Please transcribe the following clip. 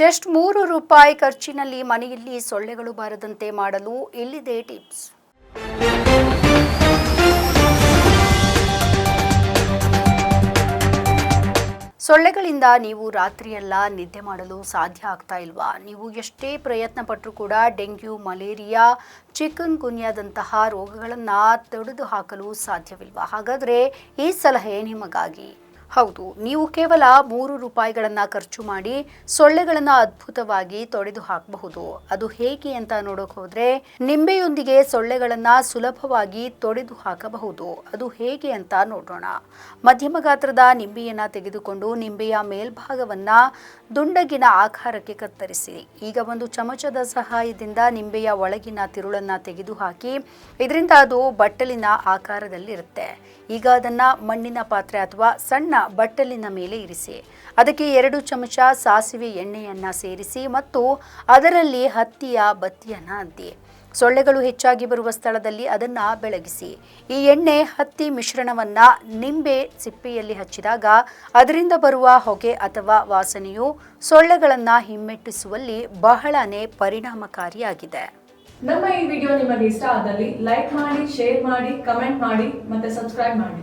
Just ಮೂರು ರೂಪಾಯಿ ಖರ್ಚಿನಲ್ಲಿ ಮನೆಯಲ್ಲಿ ಸೊಳ್ಳೆಗಳು ಬಾರದಂತೆ ಮಾಡಲು ಇಲ್ಲಿದೆ ಟಿಪ್ಸ್. ಸೊಳ್ಳೆಗಳಿಂದ ನೀವು ರಾತ್ರಿಯೆಲ್ಲ ನಿದ್ದೆ ಮಾಡಲು ಸಾಧ್ಯ ಆಗ್ತಾ ಇಲ್ವಾ? ನೀವು ಎಷ್ಟೇ ಪ್ರಯತ್ನ ಪಟ್ಟರೂ ಕೂಡ ಡೆಂಗ್ಯೂ, ಮಲೇರಿಯಾ ಚಿಕನ್ ಗುನ್ಯಾದಂತಹ ರೋಗಗಳನ್ನು ತೊಡೆದು ಹಾಕಲು ಸಾಧ್ಯವಿಲ್ವಾ? ಹಾಗಾದರೆ ಈ ಸಲಹೆ ನಿಮಗಾಗಿ. ಹೌದು, ನೀವು ಕೇವಲ ಮೂರು ರೂಪಾಯಿಗಳನ್ನು ಖರ್ಚು ಮಾಡಿ ಸೊಳ್ಳೆಗಳನ್ನು ಅದ್ಭುತವಾಗಿ ತೊಡೆದು ಹಾಕಬಹುದು. ಅದು ಹೇಗೆ ಅಂತ ನೋಡೋಕೆ ಹೋದರೆ, ನಿಂಬೆಯೊಂದಿಗೆ ಸೊಳ್ಳೆಗಳನ್ನು ಸುಲಭವಾಗಿ ತೊಡೆದು ಹಾಕಬಹುದು. ಅದು ಹೇಗೆ ಅಂತ ನೋಡೋಣ. ಮಧ್ಯಮ ಗಾತ್ರದ ನಿಂಬೆಯನ್ನು ತೆಗೆದುಕೊಂಡು ನಿಂಬೆಯ ಮೇಲ್ಭಾಗವನ್ನು ದುಂಡಗಿನ ಆಕಾರಕ್ಕೆ ಕತ್ತರಿಸಿ. ಈಗ ಒಂದು ಚಮಚದ ಸಹಾಯದಿಂದ ನಿಂಬೆಯ ಒಳಗಿನ ತಿರುಳನ್ನು ತೆಗೆದುಹಾಕಿ, ಇದರಿಂದ ಅದು ಬಟ್ಟಲಿನ ಆಕಾರದಲ್ಲಿರುತ್ತೆ. ಈಗ ಅದನ್ನು ಮಣ್ಣಿನ ಪಾತ್ರೆ ಅಥವಾ ಸಣ್ಣ ಬಟ್ಟಲಿನ ಮೇಲೆ ಇರಿಸಿ. ಅದಕ್ಕೆ ಎರಡು ಚಮಚ ಸಾಸಿವೆ ಎಣ್ಣೆಯನ್ನು ಸೇರಿಸಿ ಮತ್ತು ಅದರಲ್ಲಿ ಹತ್ತಿಯ ಬತ್ತಿಯನ್ನು ಅದ್ದಿ ಸೊಳ್ಳೆಗಳು ಹೆಚ್ಚಾಗಿ ಬರುವ ಸ್ಥಳದಲ್ಲಿ ಅದನ್ನ ಬೆಳಗಿಸಿ. ಈ ಎಣ್ಣೆ ಹತ್ತಿ ಮಿಶ್ರಣವನ್ನ ನಿಂಬೆ ಸಿಪ್ಪೆಯಲ್ಲಿ ಹಚ್ಚಿದಾಗ ಅದರಿಂದ ಬರುವ ಹೊಗೆ ಅಥವಾ ವಾಸನೆಯು ಸೊಳ್ಳೆಗಳನ್ನು ಹಿಮ್ಮೆಟ್ಟಿಸುವಲ್ಲಿ ಬಹಳನೇ ಪರಿಣಾಮಕಾರಿಯಾಗಿದೆ. ನಮ್ಮ ಈ ವಿಡಿಯೋ ನಿಮಗೆ ಇಷ್ಟ ಆದಲ್ಲಿ ಲೈಕ್ ಮಾಡಿ, ಶೇರ್ ಮಾಡಿ, ಕಮೆಂಟ್ ಮಾಡಿ ಮತ್ತೆ ಸಬ್ಸ್ಕ್ರೈಬ್ ಮಾಡಿ.